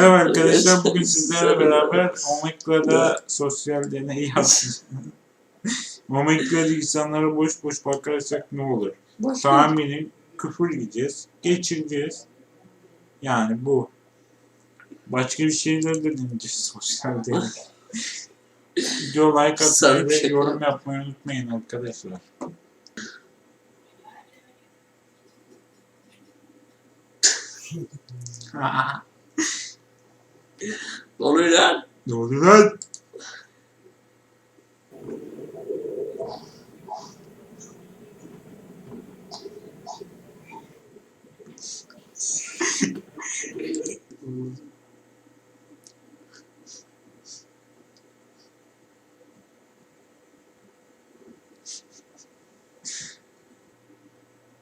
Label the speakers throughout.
Speaker 1: Merhaba arkadaşlar. Bugün sizlerle beraber Omega'da sosyal deney yapacağız. Omega'da insanlara boş boş bakarsak ne olur?
Speaker 2: Boş.
Speaker 1: Tahminim küfür yiyeceğiz. Geçireceğiz. Yani bu. Başka bir şeyler de deneyeceğiz sosyal deney. Video like atmayı ve
Speaker 2: şey
Speaker 1: yorum yapmayı unutmayın arkadaşlar.
Speaker 2: Ne oluyor lan?
Speaker 1: ne oluyor lan?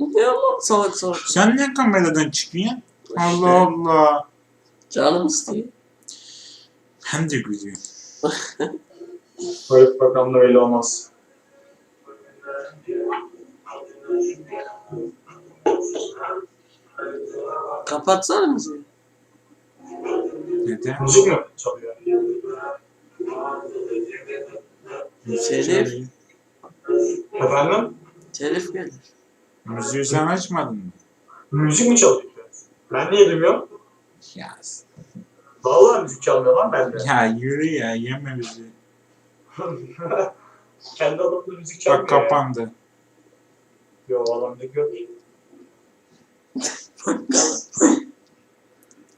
Speaker 2: Ne lan salak salak.
Speaker 1: Sen ne kameradan çıkıyorsun? Allah Allah.
Speaker 2: Canım istiyor.
Speaker 1: Hem de gülüyor.
Speaker 3: Hayır bakanla öyle olmaz.
Speaker 2: Kapatsana müziği.
Speaker 1: Neden?
Speaker 3: Müzik mi çalıyor?
Speaker 2: Telif.
Speaker 3: Efendim?
Speaker 2: Telif gelir.
Speaker 1: Müziği sen açmadın mı?
Speaker 3: Müzik mi çalıyor? Ben niye duymuyorum?
Speaker 1: Ya,
Speaker 3: Vallahi müzik çalmıyor lan bende.
Speaker 1: ya yürü ya yeme müziği.
Speaker 3: Kendi adamda müzik çalmıyor.
Speaker 1: Bak kapandı.
Speaker 3: Yo yok.
Speaker 2: Bakalım.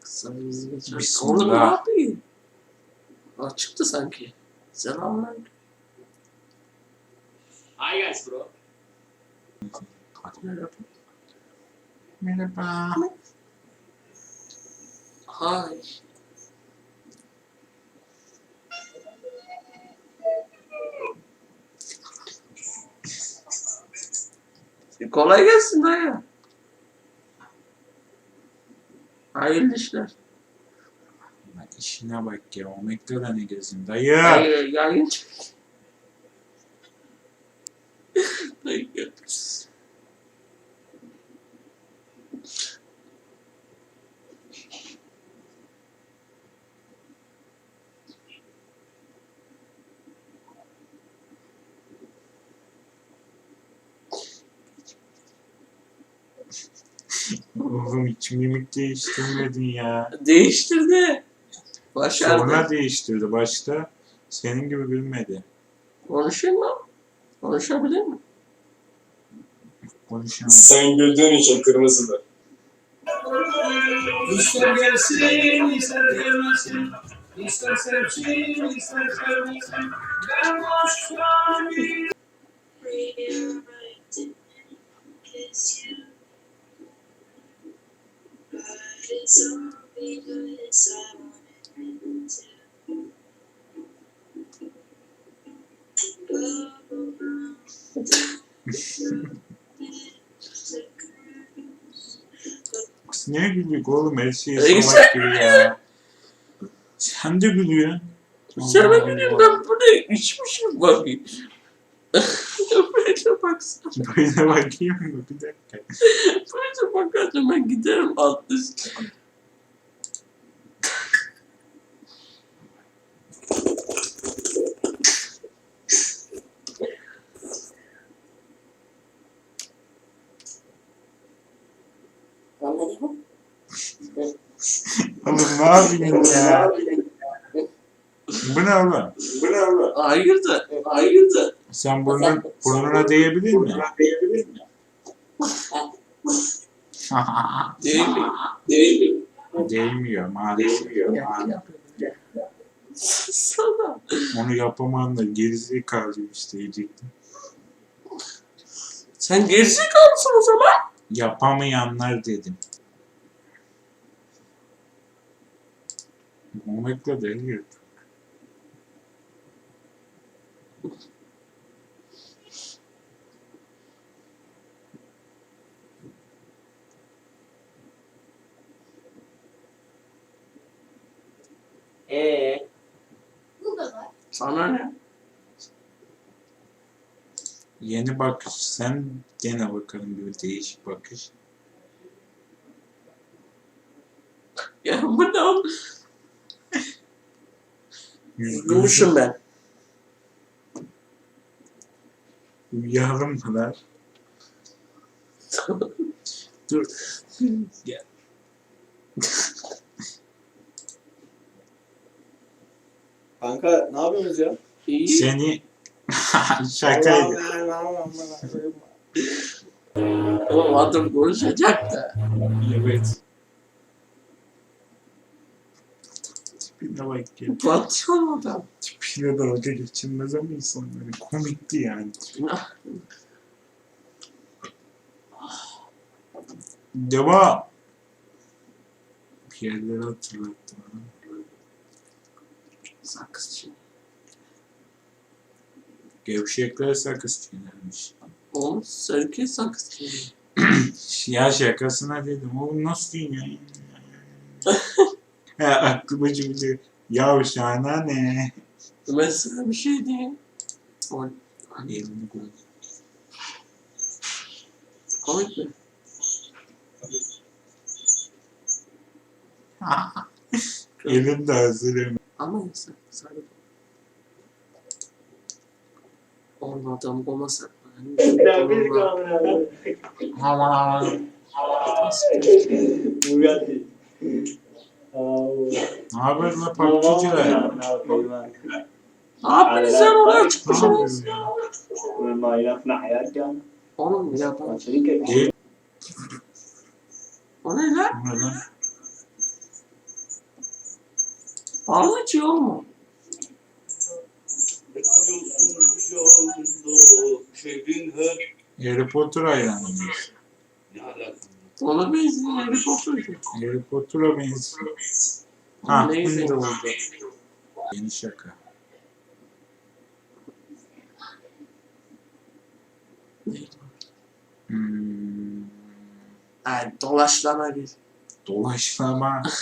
Speaker 2: Kısa bir.
Speaker 1: Bismillah.
Speaker 2: Oğlum ne yapıyor? Aa, çıktı sanki. Selamlar.
Speaker 4: Hi guys, bro.
Speaker 2: Merhaba.
Speaker 1: Merhaba.
Speaker 2: Hay. E, Kolay gelsin dayı. Hayırlı işler.
Speaker 1: Lan İşine bak ya. Omega'da ne gezin dayı?
Speaker 2: Dayı yayın çek. Dayı görürüz.
Speaker 1: Oğlum hiç mimik değiştirmedin ya.
Speaker 2: Değiştirdi. Başardı.
Speaker 1: Sonra değiştirdi. Başta senin gibi bilmedi.
Speaker 2: Konuşayım mı? Konuşabilir mi?
Speaker 1: Konuşamam.
Speaker 3: Sen güldüğün için kırmızıdır.
Speaker 5: İster gelsin, ister gelmesin, ister sevsin, ister sevmesin. Ben başka bir
Speaker 1: niye gülüyor oğlum? Her şeye
Speaker 2: Ey,
Speaker 1: salak
Speaker 2: sen
Speaker 1: gibi ya. Sen de gülüyorsun.
Speaker 2: Sen
Speaker 1: Allah
Speaker 2: bileyim
Speaker 1: Allah.
Speaker 2: ben bunu içmişim bakayım. Böyle baksana.
Speaker 1: Böyle bakayım mı? Bir dakika.
Speaker 2: Böyle bakarsan ben giderim alt üst. Anladın mı?
Speaker 1: Yapıyorsun ya? Bu ne oğlum? Bu ne oğlum?
Speaker 2: Hayır da, hayır da.
Speaker 1: Sen burnun, burnuna değebilir mi?
Speaker 2: Değil mi? Değil mi?
Speaker 1: Değmiyor maalesef.
Speaker 2: Sana.
Speaker 1: Onu yapamayan da gerizekalı işte diyecektim.
Speaker 2: Sen gerizekalısın o zaman.
Speaker 1: Yapamayanlar dedim. Omega'da değil.
Speaker 2: Ee. Sana ne?
Speaker 1: Yeni bakış. Sen gene bakalım bir değişik bakış.
Speaker 2: Ya bu ne oğlum? Uyumuşum ben.
Speaker 1: Uyuyalım mı lan? Dur. Gel.
Speaker 4: Kanka ne yapıyorsunuz ya?
Speaker 2: İyi.
Speaker 1: Seni şakaydı.
Speaker 2: Oğlum adam konuşacak da.
Speaker 1: Evet. Tipine bak ya.
Speaker 2: Patron adam.
Speaker 1: Tipiyle dalga geçilmez ama insanları. Komikti yani. Devam. Bir yerleri hatırlattı bana.
Speaker 2: Sakızcı.
Speaker 1: Gevşekler sakız çiğnermiş.
Speaker 2: Oğlum sevki sakızcı.
Speaker 1: Ya şakasına dedim. Oğlum nasıl diyeyim ya? ha, aklıma şimdi yavşana ne?
Speaker 2: Mesela bir şey diyeyim. Oy.
Speaker 1: Elini koy.
Speaker 2: Komik mi?
Speaker 1: Elin de hazır.
Speaker 2: Ama insan sarı. Oğlum adam olmasa.
Speaker 3: Ben bir kamera.
Speaker 1: Aman aman.
Speaker 3: Bugatti.
Speaker 1: Ne haber lan parçacılar?
Speaker 2: Ne yapayım lan? Ne yapıyorsun sen oraya çıkmışsınız?
Speaker 1: Ve
Speaker 3: hayatına hayat ya.
Speaker 2: Oğlum bir daha
Speaker 3: parçacık et.
Speaker 2: O ne lan?
Speaker 1: O ne lan?
Speaker 2: Ağzı
Speaker 4: açıyor mu?
Speaker 1: Harry Potter hayranıyız.
Speaker 4: Ne alakası
Speaker 2: ona benziyor Harry Potter.
Speaker 1: Harry Potter'a benziyor. Ha,
Speaker 2: Ne
Speaker 1: şimdi
Speaker 2: güzel.
Speaker 1: oldu. Yeni şaka. Hmm,
Speaker 2: Ay dolaşlama bir.
Speaker 1: doğaçlama.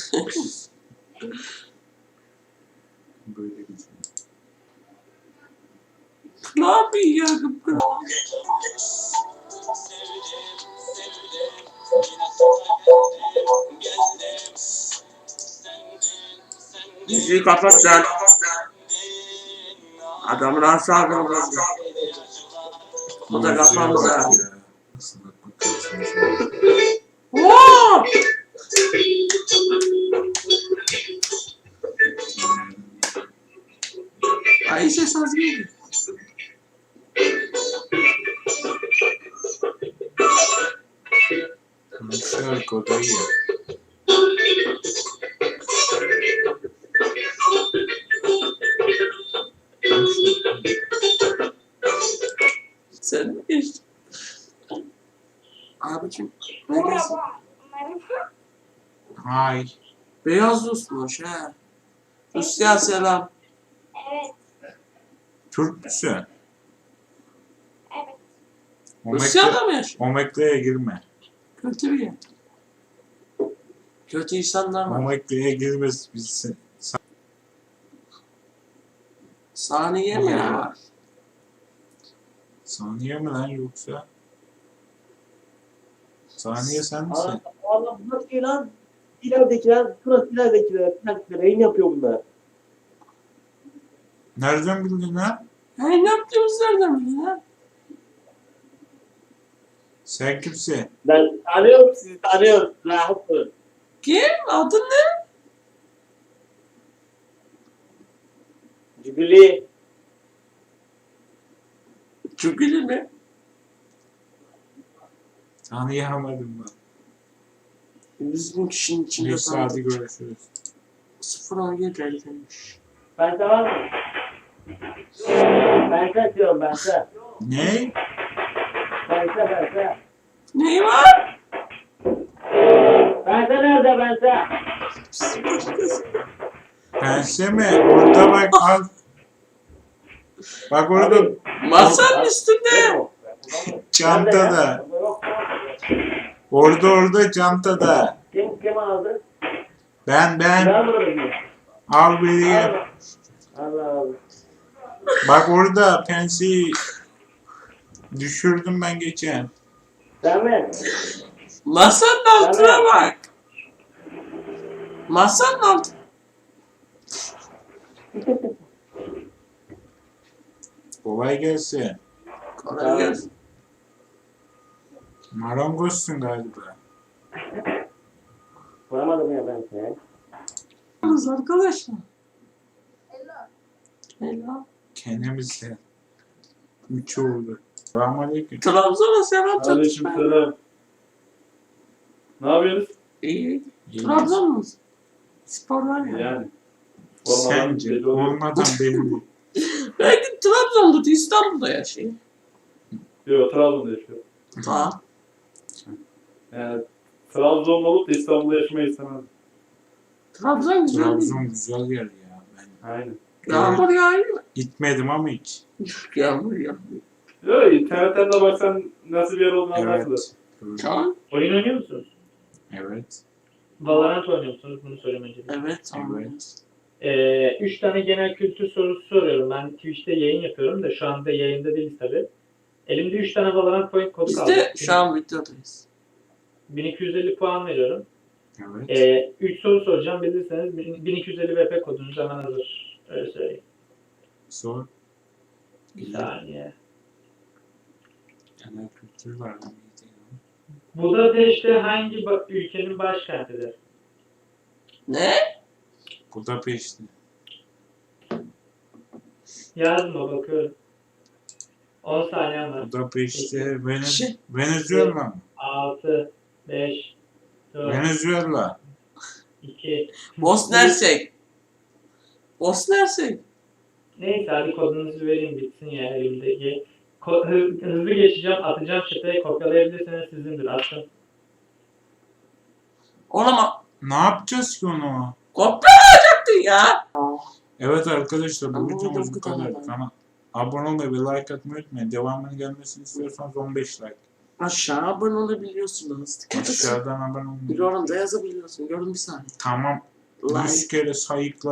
Speaker 1: Böyle bir şey.
Speaker 2: Ne yapayım ya? Müziği kapat sen. Adamın asabını bozdu. Bu da kafamıza. Sen geçtin? Abicim neredesin?
Speaker 1: Hay.
Speaker 2: Beyaz Rus'muş ha. Rusya selam.
Speaker 6: Evet,
Speaker 1: Türk müsün?
Speaker 6: evet.
Speaker 2: Rusya'da mı yaşıyor?
Speaker 1: Omekle'ye girme.
Speaker 2: Kötü bir yer. Kötü insanlar var.
Speaker 1: Omekle'ye girmez biz.
Speaker 2: Saniye mi
Speaker 1: Ya.
Speaker 2: var?
Speaker 1: Saniye mi lan yoksa? Saniye sen misin?
Speaker 7: Allah bu nasıl şey lan? İleridekiler, burası ileridekiler, ileridekiler yayın yapıyor bunlar.
Speaker 1: Nereden bildin lan?
Speaker 2: Hey ne yaptığımız nereden bildin ha?
Speaker 1: Sen kimsin?
Speaker 7: Ben tanıyorum sizi, tanıyorum. Rahat olun.
Speaker 2: Kim? Adın ne?
Speaker 7: Cibili,
Speaker 2: Çükülü mi?
Speaker 1: Tanıyamadım ben.
Speaker 2: Biz bu kişinin içinde
Speaker 1: hadi
Speaker 2: kaldık.
Speaker 1: görüşürüz.
Speaker 2: 017 demiş.
Speaker 7: ben de var mı? Ben de diyorum, ben de.
Speaker 1: Ne?
Speaker 7: Ben de, ben de.
Speaker 2: Neyi var?
Speaker 7: Ben de nerede, ben de?
Speaker 1: Pense mi? Orada bak al. Bak orada
Speaker 2: Masanın üstünde.
Speaker 1: çantada. Orada orada çantada.
Speaker 7: Kim, kim aldı?
Speaker 1: Ben ben al vereyim.
Speaker 7: Allah Allah.
Speaker 1: Bak orada pensi düşürdüm ben geçen.
Speaker 7: Mi?
Speaker 2: Masanın altına
Speaker 7: Tamam.
Speaker 2: bak. Masanın altı.
Speaker 1: Kolay gelsin.
Speaker 2: Kolay gelsin.
Speaker 1: Marangozsun galiba.
Speaker 3: Varamadım ya ben seni.
Speaker 2: Yalnız arkadaşlar. Helal.
Speaker 1: Kendimizde. Üç oldu. Selamünaleyküm.
Speaker 2: Trabzon'a selam
Speaker 5: Aleyküm
Speaker 2: çatışma.
Speaker 5: selam. Ne yapıyorsunuz?
Speaker 2: İyi.
Speaker 1: İyi.
Speaker 2: Trabzon mu? Spor var ya.
Speaker 5: Yani.
Speaker 1: Sence
Speaker 5: belli
Speaker 1: olmadan belli.
Speaker 2: Belki Trabzon'da İstanbul'da yaşıyor.
Speaker 5: Yok Trabzon'da yaşıyorum.
Speaker 2: Ha.
Speaker 5: Yani Trabzon'da olup da İstanbul'da yaşamayı istemem.
Speaker 2: Trabzon güzel değil.
Speaker 1: Trabzon güzel yer ya. Ben
Speaker 5: Aynen.
Speaker 2: Yağmur yağıyor
Speaker 1: gitmedim ama hiç.
Speaker 2: Yağmur yağıyor.
Speaker 5: Yok internetten de baksan nasıl bir yer olduğunu anlarsın.
Speaker 1: Evet.
Speaker 2: Tamam.
Speaker 8: Oyun oynuyor musunuz?
Speaker 1: Evet.
Speaker 8: Valorant oynuyor musunuz? Bunu söyleyeyim öncelikle.
Speaker 2: Evet tamam.
Speaker 1: Evet.
Speaker 8: Ee, üç tane genel kültür sorusu soruyorum. Ben Twitch'te yayın yapıyorum da şu anda yayında değiliz tabi. Elimde üç tane Valorant point kodu
Speaker 2: Biz
Speaker 8: kaldı.
Speaker 2: de şu an videodayız.
Speaker 8: 1250 puan veriyorum.
Speaker 1: Evet.
Speaker 8: Ee, üç soru soracağım. Bilirseniz 1250 VP kodunuz hemen hazır. Öyle söyleyeyim.
Speaker 1: Sor.
Speaker 8: Bir saniye.
Speaker 1: Genel kültür var. değil.
Speaker 8: Budapeşte hangi ba- ülkenin başkentidir?
Speaker 2: Ne?
Speaker 1: Budapeşte.
Speaker 8: Yazma bakıyorum. 10 saniye var.
Speaker 1: Budapeşte. Venez
Speaker 2: Şey-
Speaker 1: Venezuela mı?
Speaker 8: 6, 5, 4,
Speaker 1: Venezuela.
Speaker 8: 2,
Speaker 2: Bosna Hersek. Bosna Hersek.
Speaker 8: Neyse hadi kodunuzu vereyim bitsin ya elimdeki. Ko- hı- hızlı geçeceğim, atacağım çeteye kopyalayabilirseniz sizindir. Attım.
Speaker 2: Oğlum
Speaker 1: Ne yapacağız ki onu?
Speaker 2: kopya ya.
Speaker 1: Evet arkadaşlar bu
Speaker 2: Ama
Speaker 1: videomuz bu
Speaker 2: bu
Speaker 1: kadar.
Speaker 2: kadar.
Speaker 1: Kana abone olmayı ve like atmayı unutmayın. Devamının gelmesini istiyorsanız 15 like.
Speaker 2: Aşağı abone olabiliyorsunuz. Dikkat.
Speaker 1: Aşağıdan abone olmayı.
Speaker 2: Oranda yazabiliyorsun. Gördüm bir saniye.
Speaker 1: Tamam.
Speaker 2: Like.
Speaker 1: 100 kere sayıkla